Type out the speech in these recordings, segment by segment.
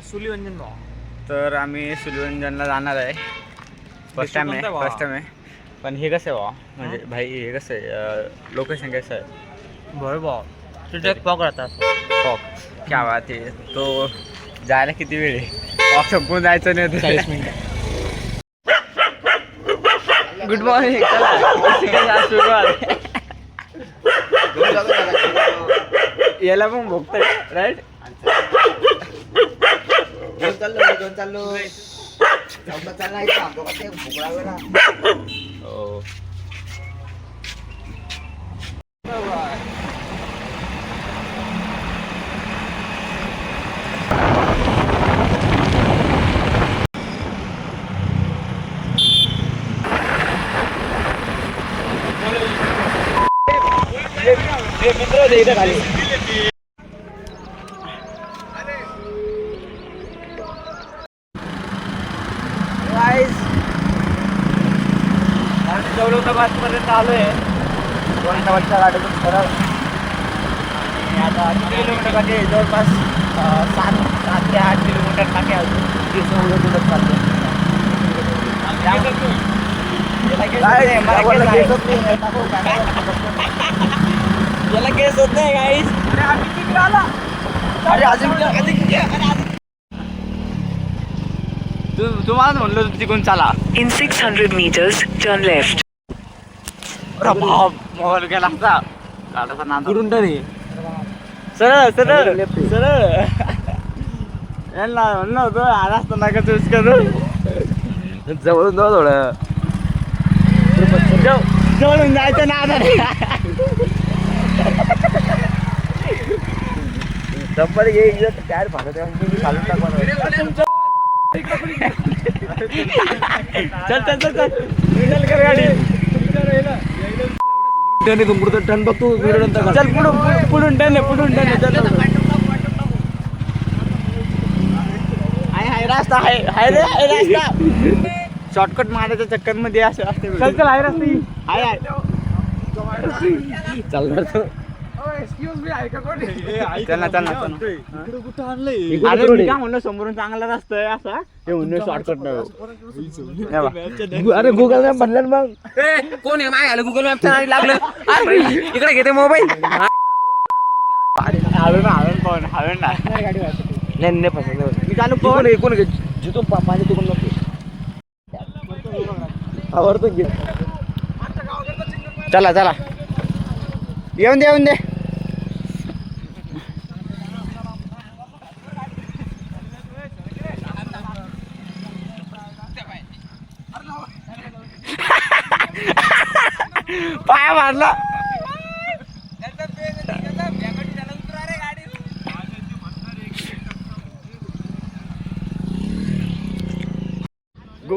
सुलीवंजन भाऊ तर आम्ही सुलवंजनला जाणार आहे. फर्स्ट टाइम आहे? फर्स्ट टाइम आहे. पण हे कसं आहे भावा म्हणजे भाई हे कसं आहे? लोकेशन कसं आहे? बरोबर भाऊ. एक पॉक राहतात फॉक क्या बात आहे. तो जायला किती वेळ आहे? फॉक संपून जायचं नाही चाळीस मिनिटं. गुड मॉर्निंग याला पण बघतोय राईट โดนจันเลยโดนจันเลยเรามาจันไล่ต่ำตัวกระเทียมของเราแล้วนะโอ้ મિત્રો જઈને ખાલી आलो आहे दोन दौलताबादच्या गाडीतून सरळ आणि आता किती किलोमीटर म्हणजे जवळपास सात सात ते आठ किलोमीटर टाके अजून तीस उडत उडत चालतो याला केस होत नाही गाईस अरे अजून तुम्हाला म्हणलं तिकडून चला. In six hundred metres turn left mobile गेला असता काढायचा नाद. गुरुंडरी सरळ सरळ आहे. सरळ. यांना म्हणलं होतं आला असता नका चूज करू जवळून जाऊ थोडं. जव- जवळून जायचं ना आता. डब्बल घे जण टायर फाटत आहे, मी खालून टाकणार. चल चल चल चल. चल कर गाडी. त्याने तू पुढचं टर्न बघ तू व्हिडिओ नंतर काढ. चल पुढून पुढून- टन आहे पुढून टन आहे चल हाय हाय रास्ता हाय हाय रे हाय रास्ता. शॉर्टकट मारायच्या चक्करमध्ये असं असते. चल चल हाय रस्ती हाय हाय. चालणार तो. चल ना चल ना चल ना. इकडून अरे मी. काय म्हणलं समोरून चांगला रस्ता आहे असा? हे म्हणलं शॉर्टकट नाही. अरे गुगल मॅप म्हणलं ना मग. कोण आहे? माय आलं गुगल मॅपच्या नादी लागलं. अरे, इकडे घेते मोबाईल हळून हळून पाहून हळून ना नाही नाही पसंत मी चालू कोण जिथून पा- पाणी तिकडून नको. आवडतो घे चला चला. येऊन दे येऊन दे पाय मारला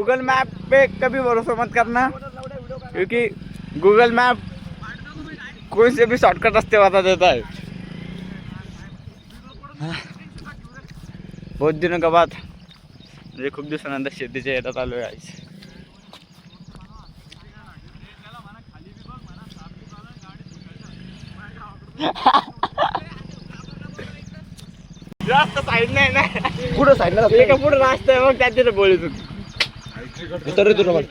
गूगल मैप पे कभी भरोसा मत करना क्योंकि गूगल मैप कोई से भी शॉर्टकट रास्ते बता देता है। बहुत दिनों के बाद म्हणजे खूप दिवसानंतर शेतीच्या येतात आलो आहे जास्त साईड नाही ना? कुठं साईडला एका पुढे रास्ता आहे मग त्याच्या बोलतो उतर रे तुला मग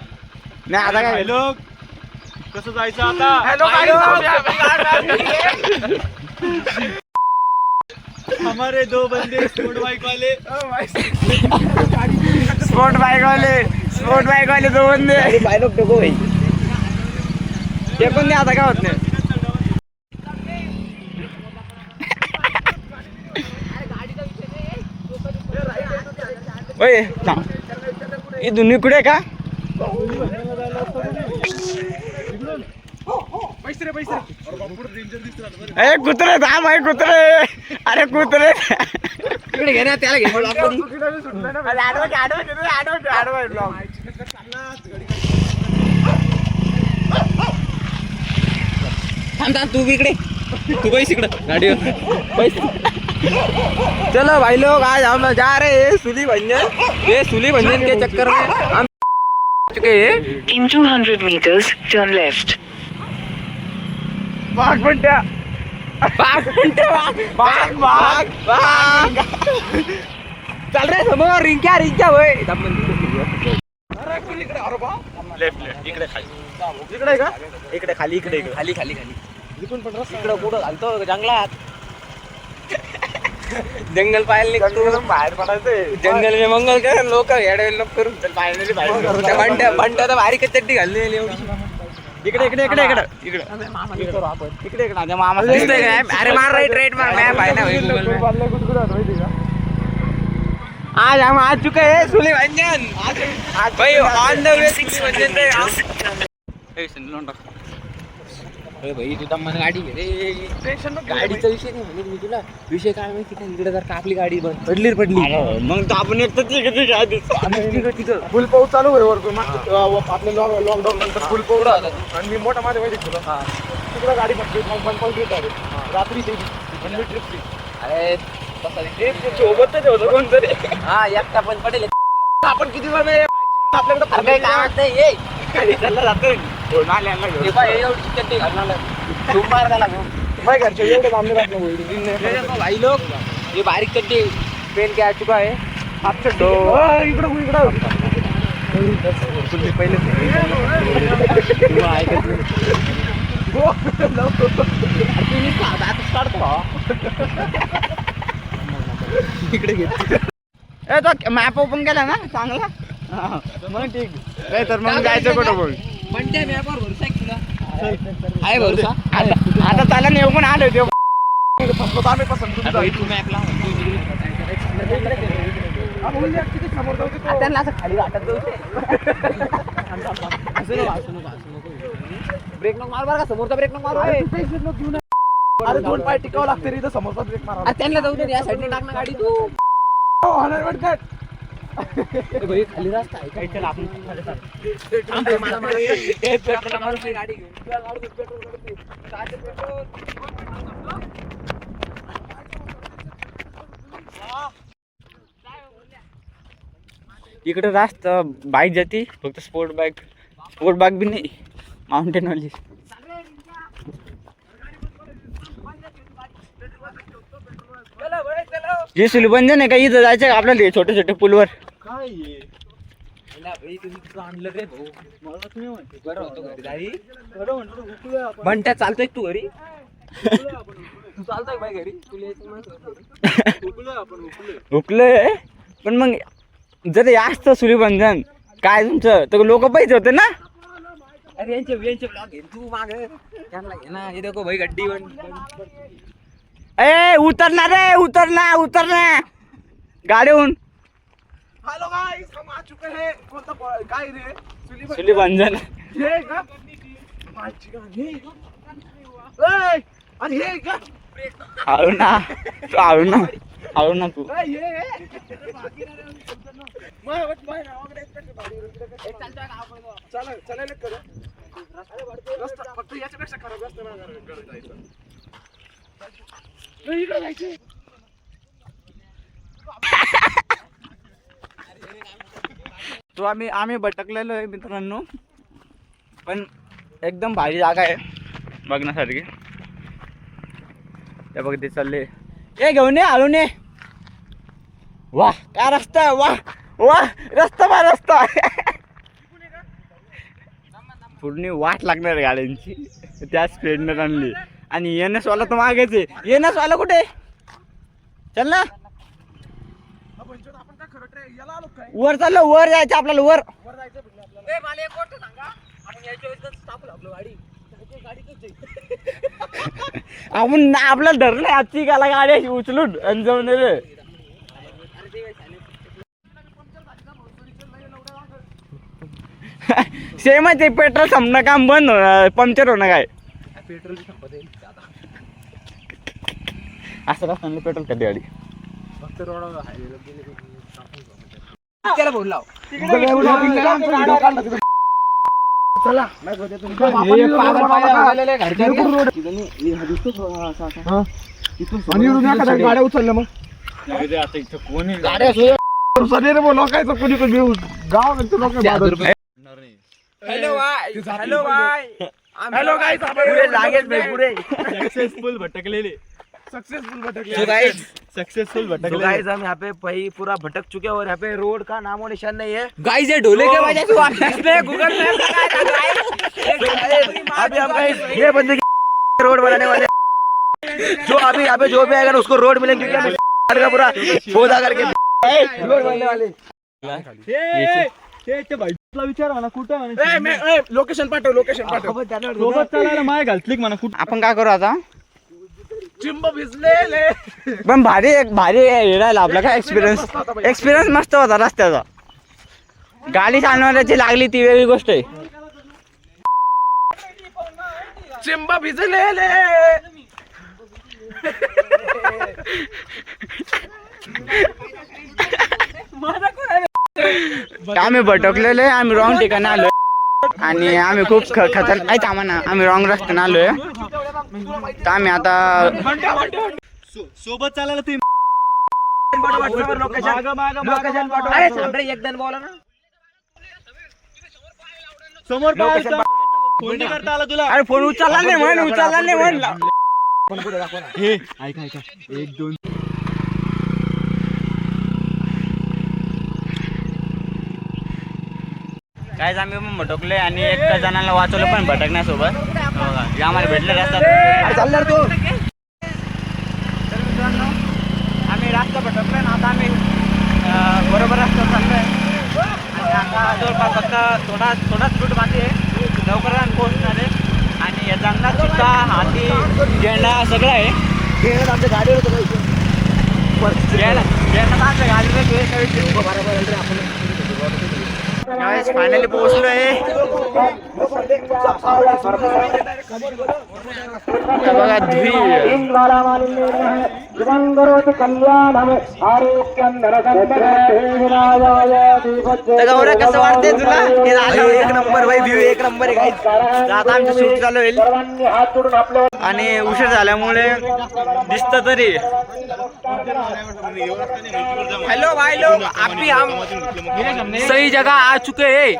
नाही आता काय? लोक कसं जायचं आता? हॅलो हमारे दो बंदे स्पोर्ट बाइक वाले. स्पोर्ट बाईक वाले स्पोर्ट बाईक वाले दोन बंदे. अरे बायलोक नको भाई. ते पण नाही आता काय होत नाही. ओय ही दोन्ही कुठे का? ए कुत्रे थांब आहे कुत्रे. अरे कुत्रे. इकडे घे ना त्याला अरे. थांब थांब तू इकडे. तू बैस इकडं. गाडीवर. बैस. चलो भाई लोग आज हम जा रहे हैं सुली भंजन ये सुली भंजन के चक्कर में हम चुके हैं। In 200 meters, turn left. बाग म्हणत्या भाग भाग भाग भाग भाग। चाल रे समोर रिंक्या रिंक्या होय। लेफ्ट लेफ्ट इकडे? खाली. इकडे का? इकडे खाली इकडे इकडे. खाली खाली खाली. इकडं कुठं? घालतो जंगलात. जंगल पाहायला निघतो बाहेर पडायचंय जंगल में मंगल कर लोक येडे लोक करून त्या बंट्या बंट्या तर बारीक चड्डी घाललेली एवढी इकडे इकडे इकडे इकडे इकडे इकडे इकडे माझ्या मामा दिसतंय काय अरे मार राईट राईट मार मॅप आहे ना भाई Google map. आज हम आ चुके हैं सुले व्यंजन भाई ऑन द वे Six सुले hundred व्यंजन meters. अरे भाई तुझा मन गाडी घे रे. गाडीचा विषय नाही म्हणजे मी तुला. विषय काय माहिती का इकडे जर का आपली गाडी बंद पडली रे पडली. मग तर आपण एक तर तिघं तिघं फुल पाऊस चालू आहे वरतून. आपले लॉकडाऊन नंतर फुल पाऊस आला आणि मी मोठा माझ्या माहिती तुला तिकडे गाडी फक्त मग पण पण आले. रात्री ते पण मी ट्रिप अरे नाही. सोबतच होतं कोणतरी हा एकटा पण पडेल. आपण किती वेळ आपल्याकडे कामात नाही. ये खाली चालला जातोय हो घरचे एवढे राहत नाही भाई बारीक चड्डी पहन के आ चुका है. चड्डो इकडं इकडं पहिले ए तो मॅप ओपन केला ना चांगला? हा, मग ठीक. नाही तर मग जायचं कुठं बोल? भरोसा आहे तुला? आहे भरोसा? आता आता त्याला नेऊन आलो आम्ही पसंत मॅपला त्यांना असं खाली वाटत जाऊ असं नको असं नको असं नको. ब्रेक नको मार बरं का समोरचा ब्रेक नको मारू अरे दोन पाय टिकावं लागते रे समोरचा ब्रेक मारा अरे त्यांना जाऊ दे या साईडने टाक ना गाडी तू. ए भाई खाली रस्ता आहे चल आपण गाडी. इकडे रास्त बाईक जाती फक्त स्पोर्ट बाईक स्पोर्ट बाईक बी नाही माउंटेन जे सुलबंधन आहे का इथं जायचं का आपल्याला छोटे छोटे पुलवर? अला भाई, तुम्ही तुझं आणलं रे भाऊ मला तुम्ही म्हणते बरं होतो घरी जाई म्हणत्या चालतोय तू घरी? तू चालतोय बाई घरी. तुला यायचं म्हणत हुकलोय पण मग जर हे असतं सुलीबंधन काय तुमचं? तर लोक पैसे होते ना? अरे यांचे यांचे ब्लॉग घे तू माग. त्यांना घे ना हे देखो भाई गड्डी बन ए उतरणार रे उतरना उतरना. गाडीहून. हॅलो गाईस हम आ चुके हैं. कोणता प- काय रे सुली बन- सुलीबंधन हे का माझी गाडी का? ए, अरे हे का आळू ना तू आळू ना आळू ना तू. ए, हे। हे. माय वाट- माय नावाकडे एक पेक्षा भारी रस्ता का? चला चलायला करू। रस्ता फक्त याच्यापेक्षा खराब रस्ता नाही करा- करत जायचं. तो आम्ही आम्ही भटकलेलो आहे मित्रांनो. पण एकदम भारी जागा आहे बघण्यासारखी. त्या बघ ते चालले. ए घेऊन ये हळून ये वा काय रस्ता आहे वा वा रस्ता बा रस्ता. पूर्ण वाट लागणार गाड्यांची. त्या स्पीडनं आणली. आणि एन एस वाला तर मागेच आहे. एन एस वाला कुठे? चल ना. वर चाललं वर जायचं आपल्याला वर. आपण आपल्याला धरलं आजची गाला गाडी उचलून आणि जाऊन सेमच आहे पेट्रोल संपणं काम बंद होणं पंक्चर होणं काय? पेट्रोल असं असताना पेट्रोल कधी गाडी. त्याला बोल लाव. चला. गाड्या उचलल्या मग. कोणी कोणी गाव लोक hello bye hello bye hello guys पुरे जागेच नाही, पुरे सक्सेसफुल भटकलेले. So guys, successful so guys, हम यहाँ पे पूरा भटक चुके हैं और यहाँ पे रोड का नामो निशान नहीं है। गाइस ये ढोले के वजह से इसने गूगल मैप लगाया था गाइस अभी हम guys ये बंदे की रोड बनाने वाले हैं। जो अभी यहाँ पे जो भी आएगा ना उसको रोड मिलेंगे क्योंकि हम का पूरा पौधा करके रोड बनने वाले। विचार म्हणा कुठं लोकेशन पाठव लोकेशन पाठव। सोबत चालायला माय घालतली म्हणा कुठं? आपण काय करू आता? चिंब भिजलेले. पण भारी एक भारी हे राहिला आपला. काय एक्सपिरियन्स एक्सपिरियन्स मस्त होता रस्त्याचा. गाडी चालवण्याची लागली ती वेगळी गोष्ट आहे. चिंब भिजलेले. आम्ही भटकलेलो आहे आम्ही रॉंग ठिकाणी आलोय आणि आम्ही खूप ख- खतर नाही थांबा ना आम्ही रॉंग रस्त्याने आलोय. तर आम्ही आता सोबत चालायला तुम्ही समोर फोन करता आला तुला. अरे फोन उचलला नाही म्हण उचलला नाही म्हण. हे ऐका ऐका. एक दोन काय आम्ही पण भटकलोय आणि एक जणांना वाचवलं पण भटकण्यासोबत. हो आम्हाला भेटले रस्त्यात चालणार तू. तर मित्रांनो आम्ही रास्ता भटकलोय ना आता आम्ही अं, बरोबर रस्ता चाललोय. आणि आता जवळपास फक्त थोडा थोडाच रूट बाकी आहे. लवकरच आम्ही पोहोचणार आहे. आणि या जंगलात सुद्धा हाती झेंडा सगळं आहे. खेळत आमच्या गाडीवर होतं काही. झेंडा झेंडा आमच्या गाडीवर फायनली पोहोचलो आहे बघा कसं तुला? हे झालं एक नंबर भाई व्ह्यू एक नंबर आहे आता आमचं शूट चालू होईल. आणि उशीर झाल्यामुळे दिसत तरी. हेलो भाई लोग अभी हम सही जगह आ चुके हैं।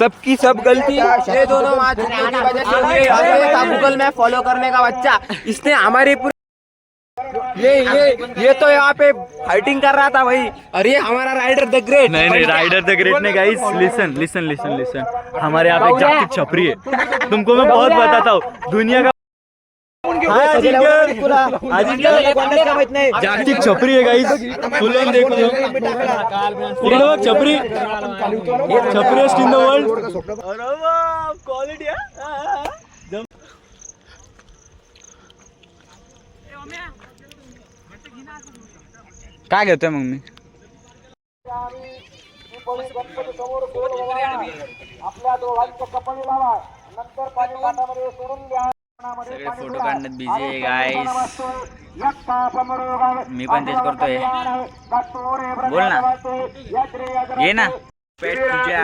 सबकी सब गलती ये दोनों गूगल मैप फॉलो करने का बच्चा इसने हमारी पूरी ये ये ये तो यहाँ पे फाइटिंग कर रहा था भाई। और ये हमारा राइडर द ग्रेट नहीं नहीं राइडर द ग्रेट ने guys listen listen listen listen हमारे यहाँ पे एक जागतिक छपरी है। तुमको मैं बहुत बताता हूँ दुनिया का हाँ, अजिंक्य, जागतिक छपरी है गाइस फुल ऑन देखो इकडे बघ छपरी। छपरीस्ट इन द वर्ल्ड क्वालिटी काय घेतोय मग मी? सगळे फोटो काढण्यात बिझी आहे गाईस मी पण तेच करतोय. बोल ना. ये ना. पेट तुझ्या.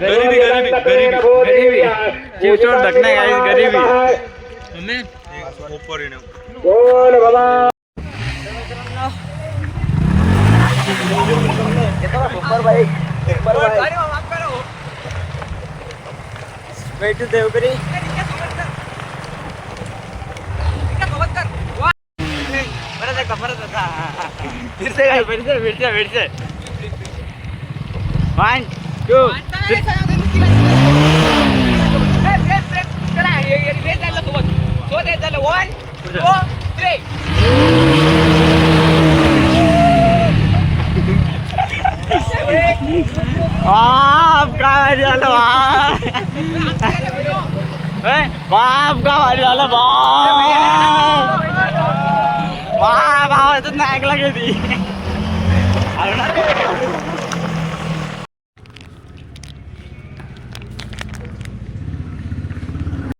गरीबी गरीबी. गरीबी गरीबी फिरते काय फिरते फिरते फिरते वन टू बाप काय झालं बाप. काय झालं बाप. बाप आवाजच नाही ऐकला कधी